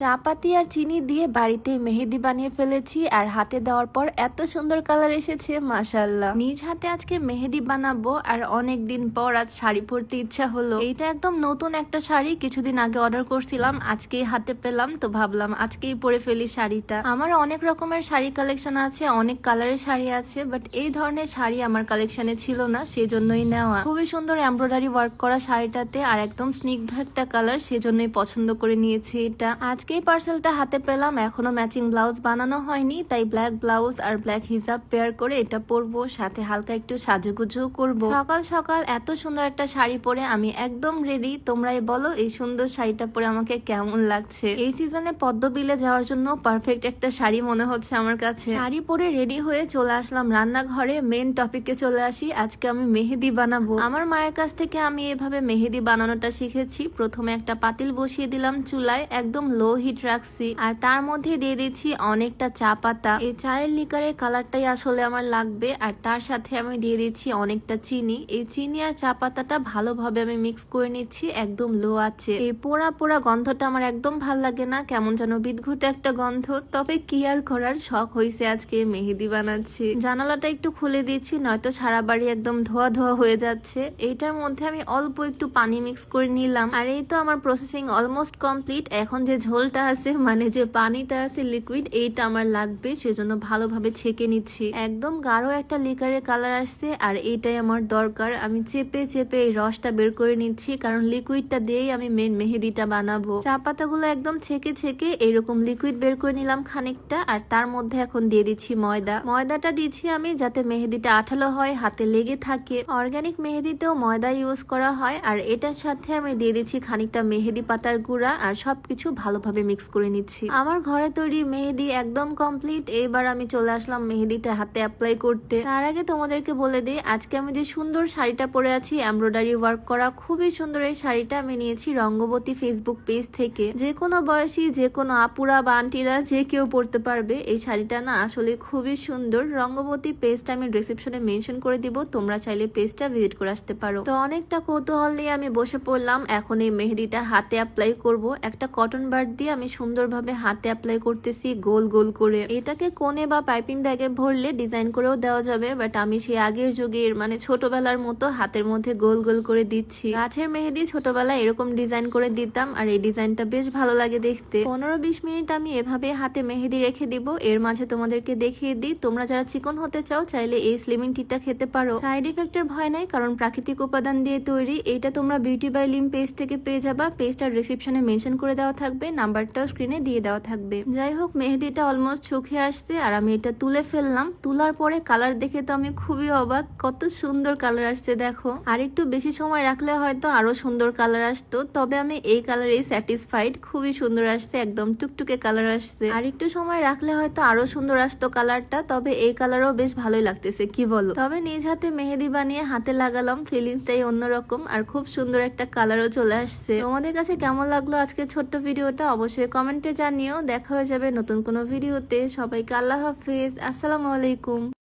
চাপাতি আর চিনি দিয়ে বাড়িতে মেহেদি বানিয়ে ফেলেছি আর হাতে দেওয়ার পর এত সুন্দর কালার এসেছে মাশাল্লাহ নিজ হাতে আজকে মেহেদি বানাবো আর অনেক দিন পর আজ শাড়ি পরতে ইচ্ছা হলো। এইটা একদম নতুন একটা শাড়ি, কিছুদিন আগে অর্ডার করছিলাম, আজকেই হাতে পেলাম তো ভাবলাম আজকেই পরে ফেলি শাড়িটা। আমার অনেক রকমের শাড়ি কালেকশন আছে, অনেক কালারের শাড়ি আছে বাট এই ধরনের শাড়ি আমার কালেকশনে ছিল না, সেজন্যই নেওয়া। খুবই সুন্দর এমব্রয়ডারি ওয়ার্ক করা শাড়িটাতে আর একদম স্নিগ্ধ একটা কালার সেজন্যই পছন্দ করে নিয়েছি এটা। আজকেই পার্সেলটা হাতে পেলাম। এখনও ম্যাচিং ব্লাউজ বানানো হয়নি, তাই ব্ল্যাক ব্লাউজ আর ব্ল্যাক হিজাব পেয়ার করে এটা পরবো, সাথে হালকা একটু সাজুগুজু করব। সকাল সকাল এত সুন্দর একটা শাড়ি পরে আমি একদম রেডি তোমরাই বলো এই সুন্দর শাড়িটা পরে আমাকে কেমন লাগছে? এই সিজনে পদ্ম বিলে যাওয়ার জন্য পারফেক্ট একটা শাড়ি মনে হচ্ছে আমার কাছে। শাড়ি পরে রেডি হয়ে চলে আসলাম রান্নাঘরে। মেন টপিকে চলে আসি, আজকে আমি মেহেদি বানাবো। আমার মায়ের কাছ থেকে আমি এভাবে মেহেদি বানানোটা শিখেছি। প্রথমে একটা পাতিল বসিয়ে দিলাম চুলায়, একদম লো হিট রাখছি। আর তার মধ্যে দিয়ে দিচ্ছি অনেকটা চা পাতা। এই চায়ের লিকারের কালারটাই আসলে আমার লাগবে, আর তার সাথে আমি দিয়ে দিচ্ছি অনেকটা চিনি। এই চিনি আর চা পাতাটা ভালোভাবে আমি মিক্স করে নিচ্ছি, একদম লো আছে এই পোড়া পোড়া গন্ধটা আমার একদম ভালো লাগে না, কেমন যেন বিদঘুটে একটা গন্ধ। তবে কি আর করার, শখ হয়েছে আজকে মেহেদি বানাচ্ছি। জানালাটা একটু খুলে দিচ্ছি, নয়তো সারা বাড়ি একদম ধোয়া ধোয়া হয়ে যাচ্ছে। এইটার মধ্যে আমি অল্প একটু পানি মিক্স করে নিলাম। আর এই তো আমার প্রসেসিং অলমোস্ট কমপ্লিট এখন যে ঝোলটা আছে মানে যে পানিটা আছে লিকুইড এইটা আমার লাগবে, সেজন্য ভালোভাবে ছেঁকে নিচ্ছি। একদম গাঢ় একটা লিকারের কালার আসছে, আর এইটাই আমার দরকার। আমি চেপে চেপে এই রসটা বের করে নিচ্ছি, কারণ লিকুইডটা দিয়েই আমি মেন মেহেদিটা বানাবো। চা পাতাগুলো একদম ছেঁকে ছেঁকে এরকম লিকুইড বের করে নিলাম খানিকটা, আর তার মধ্যে এখন দিয়ে দিচ্ছি ময়দা। ময়দাটা দিচ্ছি আমি যাতে মেহেদিটা আঠালো হয়, হাতে লেগে থাকে। অর্গানিক মেহেদিতেও ময়দা ইউজ করা হয়, আর এটার সাথে আমি দিয়ে দিচ্ছি খানিকটা মেহেদি পাতার গুঁড়া, আর সবকিছু ভালোভাবে মিক্স করে নিচ্ছি। আমার ঘরে তৈরি মেহেদি একদম কমপ্লিট এবার আমি চলে আসলাম মেহেদিটা হাতে অ্যাপ্লাই করতে। তার আগে তোমাদেরকে বলে দিই, আজকে আমি যে সুন্দর শাড়িটা পরে আছি এমব্রয়ডারি ওয়ার্ক করা, খুবই সুন্দর এই শাড়িটা আমি নিয়েছি রঙ্গবতী ফেসবুক পেজ থেকে। যে কোনো বয়সী, যে কোনো আপুরা বা আন্টিরা, যে কেউ পরতে পারবে, এই শাড়িটা না আসলে খুবই সুন্দর। রঙ্গবতী পেজটা আমি ডিসক্রিপশনে মেনশন করে দিব, তোমরা চাইলে পেজটা ভিজিট করে আসতে পারো। তো অনেকটা কৌতূহল নিয়ে আমি বসে পড়লাম। এখন এই মেহেদিটা হাতে অ্যাপ্লাই করব। একটা কটন বার দিয়ে আমি সুন্দরভাবে হাতে অ্যাপ্লাই করতেছি, গোল গোল করে। এটাকে কোণে বা পাইপিং ব্যাগে ভরলে ডিজাইন করেও দেওয়া যাবে বাট আমি সেই আগের যুগের মানে ছোটবেলার মতো হাতের মধ্যে গোল গোল করে দিচ্ছি। গাছের মেহেদি ছোটবেলায় এরকম ডিজাইন করে দিতাম, আর এই ডিজাইনটা বেশ ভালো লাগে দেখতে। পনেরো বিশ মিনিট আমি এভাবে হাতে মেহেদি রেখে দিব। এর মাঝে তোমাদেরকে দেখিয়ে দিই, তোমরা যারা চিকন হতে চাও, চাইলে এই স্লিমিং টিটা খেতে পারো। সাইড ইফেক্টের ভয় নাই, কারণ প্রাকৃতিক উপাদান দিয়ে তৈরি। এটা তোমরা বিউটি বাই লিম পেজ থেকে পেয়ে যাবা। পেজটার ডিসক্রিপশনে মেনশন করে দেওয়া থাকবে। নাম্বারটাও স্ক্রিনে দিয়ে দেওয়া থাকবে। যাই হোক, মেহেদিটা অলমোস্ট চোখে আসছে আর আমি এটা তুলে ফেললাম। তোলার পরে কালার দেখে তো আমি খুবই অবাক। কত সুন্দর কালার আসছে, দেখো। আর একটু বেশি সময় রাখলে হয়তো আরও সুন্দর কালার আসতো। তবে আমি এই কালারেই স্যাটিসফাইড খুবই সুন্দর আসছে, একদম টুকটুকে কালার আসছে। আর একটু সময় রাখলে হয়তো আরও সুন্দর আসতো কালারটা তবে এই কালারও বেশ ভালোই লাগতেছে, কি বলো? তবে নিজ হাতে মেহেদি বানিয়ে হাতে লাগালাম। ফিলিংসটাই অন্যরকম। আর খুব সুন্দর একটা কালারও চলে আসছে। তোমাদের কাছে কেমন লাগল আজকে ছোট্ট ভিডিওটা অবশ্যই কমেন্টে জানিও। দেখা হয়ে যাবে নতুন কোনো ভিডিওতে। সবাইকে আল্লাহ হাফিজ। আসসালামু আলাইকুম।